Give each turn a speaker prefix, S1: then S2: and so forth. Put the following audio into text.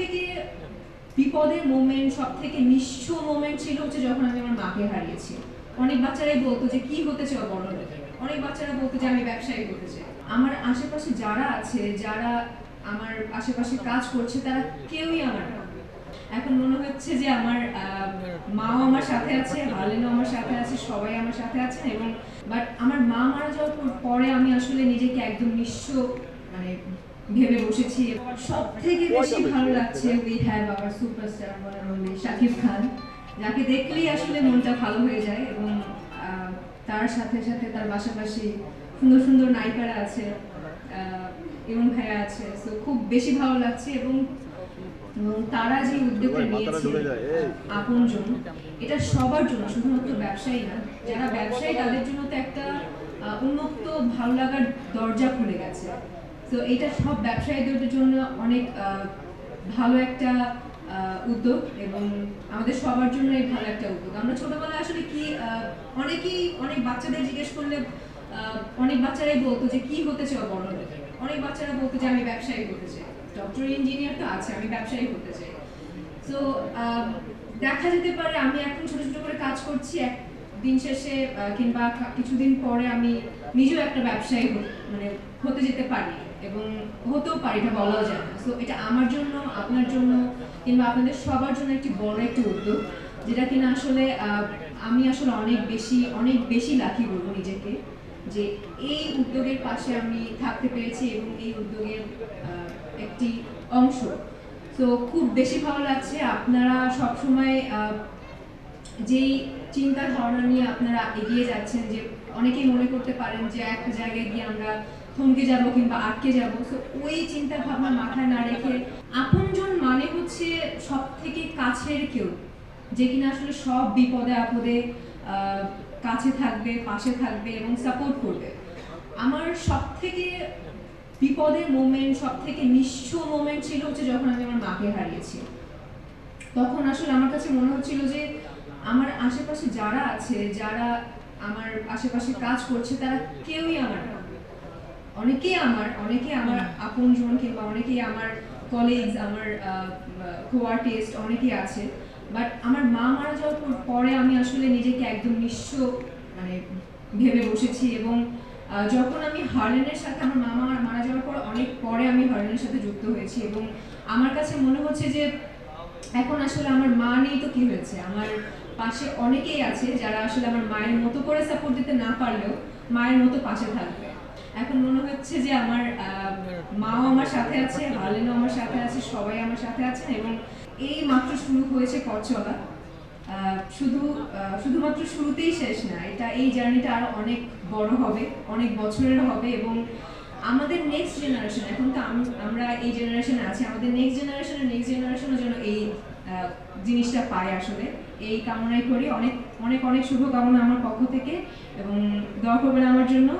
S1: থেকে বিপদের মোমেন্ট সব থেকে নিঃস্ব মোমেন্ট ছিল হচ্ছে যখন আমি আমার মাকে হারিয়েছি। অনেক বাচ্চারাই বলতো যে, কি হতে চাও বড় অনেক বাচ্চারা বলতো যে, আমি ব্যবসায়ী হতে চাই। আমার আশেপাশে যারা আছে, যারা আমার আশেপাশে কাজ করছে, তারা কেউই আমার না। এখন মনে হচ্ছে যে, আমার মাও আমার সাথে আছে, হালেনও আমার সাথে আছে, সবাই আমার সাথে আছেন এবং বাট আমার মা মারা যাওয়ার পরে আমি আসলে নিজেকে একদম নিঃস্ব মানে ভেবে বসেছি। সব থেকে বেশি ভালো লাগছে উই হ্যাভ আওয়ার সুপারস্টার বলে শাকিব খান। যাকে দেখলেই আসলে মনটা ভালো হয়ে যায় এবং তার সাথে সাথে তার পাশাপাশি সুন্দর সুন্দর নায়িকারা আছে ইমন ভাইয়া আছে। তো খুব বেশি ভালো লাগছে এবং এবং তারা যে উদ্যোগটা নিয়েছে আপনজন এটা সবার জন্য শুধুমাত্র ব্যবসায়ী না যারা ব্যবসায়ী তাদের জন্য তো একটা উন্মুক্ত ভালো লাগার দরজা খুলে গেছে। তো এটা সব ব্যবসায়ীদের জন্য অনেক ভালো একটা উদ্যোগ এবং আমাদের সবার জন্য এই ভালো একটা উদ্যোগ। আমরা ছোটবেলায় আসলে কি অনেকেই অনেক বাচ্চাদের জিজ্ঞেস করলে অনেক বাচ্চারাই বলতো যে, কি হতে চাও বড় হলে অনেক বাচ্চারা বলতো যে, আমি ব্যবসায়ী হতে চাই। ডক্টর ইঞ্জিনিয়ার তো আছে, আমি ব্যবসায়ী হতে চাই। তো দেখা যেতে পারে আমি এখন ছোট ছোট করে কাজ করছি, এক দিন শেষে কিংবা কিছুদিন পরে আমি নিজেও একটা ব্যবসায়ী মানে হতে যেতে পারি। এবং হতেও পারে, এটা বলাও যায় না। সো এটা আমার জন্য, আপনার জন্য, কিংবা আপনাদের সবার জন্য একটি বড় একটি উদ্যোগ, যেটা কিনা আসলে আমি আসলে অনেক বেশি অনেক বেশি লাকি বলব নিজেকে, যে এই উদ্যোগের পাশে আমি থাকতে পেরেছি এবং এই উদ্যোগের একটি অংশ। তো খুব বেশি ভালো লাগছে আপনারা সবসময় যেই চিন্তা ধারণা নিয়ে আপনারা এগিয়ে যাচ্ছেন, যে অনেকেই মনে করতে পারেন যে একটা জায়গায় গিয়ে আমরা থমকে যাব কিংবা আটকে যাব? তো ওই চিন্তা ভাবনা মাথায় না রেখে আপনজন মানে হচ্ছে সব থেকে কাছের কেউ, যে কিনা আসলে সব বিপদে আপদে কাছে থাকবে, পাশে থাকবে এবং সাপোর্ট করবে। আমার সব থেকে বিপদের মোমেন্ট সব থেকে নিঃস্ব মোমেন্ট ছিল হচ্ছে যখন আমি আমার মাকে হারিয়েছি। তখন আসলে আমার কাছে মনে হচ্ছিল যে আমার আশেপাশে যারা আছে, যারা আমার আশেপাশে কাজ করছে, তারা কেউই আমার না অনেকেই আমার অনেকেই আমার আপনজন কিংবা অনেকেই আমার কলিগস আমার কো আর্টিস্ট অনেকেই আছে। বাট আমার মা মারা যাওয়ার পর- পরে আমি আসলে নিজেকে একদম নিঃস্ব মানে ভেবে বসেছি এবং যখন আমি হার্লেনের সাথে আমার মা মারা- মারা যাওয়ার পর অনেক পরে আমি হার্লেনের সাথে যুক্ত হয়েছি এবং আমার কাছে মনে হচ্ছে যে এখন আসলে আমার মা নেই তো কি হয়েছে? আমার পাশে অনেকেই আছে যারা আসলে আমার মায়ের মতো করে সাপোর্ট দিতে না পারলেও মায়ের মতো পাশে থাকবে। এখন মনে হচ্ছে যে আমার মাও আমার সাথে আছে হালেনও আমার সাথে আছে সবাই আমার সাথে আছেন এবং এই মাত্র শুরু হয়েছে পথ চলা। আহ, শুধু শুধুমাত্র শুরুতেই শেষ না এটা এই জার্নিটা আরও অনেক বড় হবে অনেক বছরের হবে এবং আমাদের নেক্সট জেনারেশন এখন তো আমরা এই জেনারেশনে আছি আমাদের নেক্সট জেনারেশনের নেক্সট জেনারেশনের জন্য এই জিনিসটা পাই আসলে। এই কামনাই করি অনেক অনেক অনেক শুভকামনা আমার পক্ষ থেকে এবং দোয়া করবেন আমার জন্য।